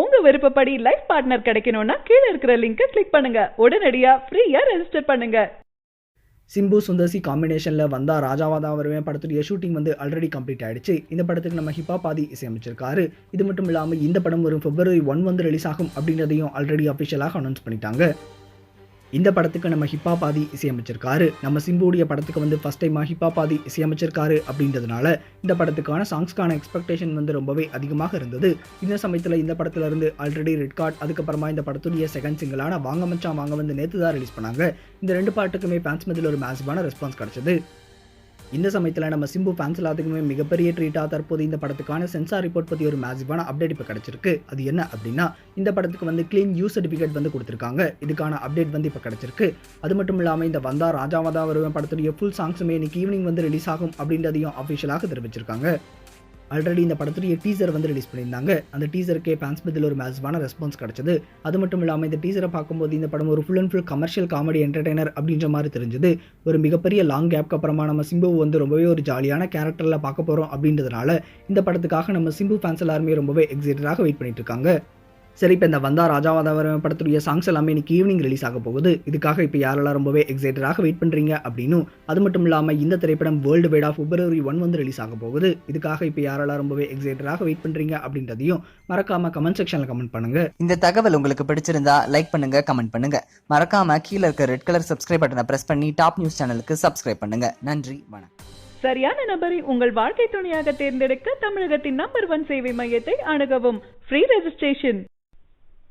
உங்க விருப்பப்படி life partner கிடைக்கணும்னா கீழே இருக்கிற லிங்கை கிளிக் பண்ணுங்க. உடனடியா ஃப்ரீயா ரெஜிஸ்டர் பண்ணுங்க. சிம்பு சுந்தர்சி காம்பினேஷனில் வந்தா தான் வருவேன். படத்துடைய ஷூட்டிங் வந்து ஆல்ரெடி கம்ப்ளீட் ஆயிடுச்சு. இந்த படத்துக்கு நம்ம ஹிப்பா பாதி இசையமைச்சிருக்காரு. இது மட்டும் இல்லாமல் இந்த படம் வரும் பிப்ரவரி ஒன் வந்து ரிலீஸ் ஆகும் அப்படின்றதையும் ஆல்ரெடி அஃபிஷியலாக அனௌன்ஸ் பண்ணிட்டாங்க. இந்த படத்துக்கு நம்ம ஹிப்பா பாதி இசையமைச்சிருக்காரு. நம்ம சிம்புடைய படத்துக்கு வந்து ஃபஸ்ட் டைமாக ஹிப்பா பாதி இசையமைச்சிருக்காரு அப்படின்றதுனால இந்த படத்துக்கான சாங்ஸ்க்கான எக்ஸ்பெக்டேஷன் வந்து ரொம்பவே அதிகமாக இருந்தது. இந்த சமயத்தில் இந்த படத்துல இருந்து ஆல்ரெடி ரெட் கார்ட் அதுக்கப்புறமா இந்த படத்துடைய செகண்ட் சிங்கிளான வாங்க மச்சான் வாங்க வந்து நேற்று தான் ரிலீஸ் பண்ணாங்க. இந்த ரெண்டு பாட்டுக்குமே ஃபேன்ஸ் மதில் ஒரு மேசிவான ரெஸ்பான்ஸ் கிடைச்சது. இந்த சமயத்தில் நம்ம சிம்பு ஃபேன்ஸ் எல்லாத்துக்குமே மிகப்பெரிய ட்ரீட்டாக தற்போது இந்த படத்துக்கான சென்சார் ரிப்போர்ட் பற்றி ஒரு மேசிவான அப்டேட் இப்போ கிடச்சிருக்கு. அது என்ன அப்படின்னா இந்த படத்துக்கு வந்து க்ளீன் யூ சர்டிஃபிகேட் வந்து கொடுத்துருக்காங்க. இதுக்கான அப்டேட் வந்து இப்போ கிடச்சிருக்கு. அது மட்டும் இல்லாமல் இந்த வந்தா ராஜாவதா வருவன் படத்துடைய ஃபுல் சாங்ஸுமே இன்னைக்கு ஈவினிங் வந்து ரிலீஸ் ஆகும் அப்படின்றதையும் அஃபிஷியலாக தெரிவிச்சிருக்காங்க. ஆல்ரெடி இந்த படத்துடைய டீசர் வந்து ரிலீஸ் பண்ணியிருந்தாங்க. அந்த டீசருக்கே ஃபேன்ஸ் மத்தியில் ஒரு மேசிவான ரெஸ்பான்ஸ் கிடைச்சது. அது மட்டும் இல்லாமல் இந்த டீசரை பார்க்கும்போது இந்த படம் ஒரு full and full commercial comedy entertainer அப்படின்ற மாதிரி தெரிஞ்சது. ஒரு மிகப்பெரிய லாங் கேப்க்கு அப்புறமா நம்ம சிம்பு வந்து ரொம்பவே ஒரு ஜாலியான கேரக்டரில் பார்க்க போகிறோம் அப்படின்றதுனால இந்த படத்துக்காக நம்ம சிம்பு ஃபேன்ஸ் எல்லாருமே ரொம்பவே எக்ஸைட்டடாக வெயிட் பண்ணிட்டு இருக்காங்க. சரி இப்போ இந்த வந்தா ராஜாவாதவரம் படத்துடைய சாங்ஸ் எல்லாமே இன்னைக்கு ஈவினிங் ரிலீஸ் ஆக போகுது. இதுக்காக இப்போ யாரெல்லாம் ரொம்பவே எக்ஸைட்டடாக வெயிட் பண்ணுறீங்க அப்படின்னும் அது மட்டும் இல்லாமல் இந்த திரைப்படம் worldwide of February one வந்து ரிலீஸ் ஆக போகுது. இதுக்காக இப்போ யாரெல்லாம் ரொம்பவே எக்ஸைட்டடாக வெயிட் பண்ணுறீங்க அப்படின்றதையும் மறக்காம கமெண்ட் செக்ஷனில் கமெண்ட் பண்ணுங்க. இந்த தகவல் உங்களுக்கு பிடிச்சிருந்தா லைக் பண்ணுங்க கமெண்ட் பண்ணுங்க. மறக்காம கீழே இருக்க ரெட் கலர் சப்ஸ்கிரைப் பட்டனை பிரஸ் பண்ணி டாப் நியூஸ் சேனலுக்கு சப்ஸ்கிரைப் பண்ணுங்க. நன்றி வணக்கம். சரியான நபரை உங்கள் வாழ்க்கை துணையாக தேர்ந்தெடுக்க தமிழகத்தின் நம்பர் ஒன் சேவை மையத்தை அணுகவும். Free registration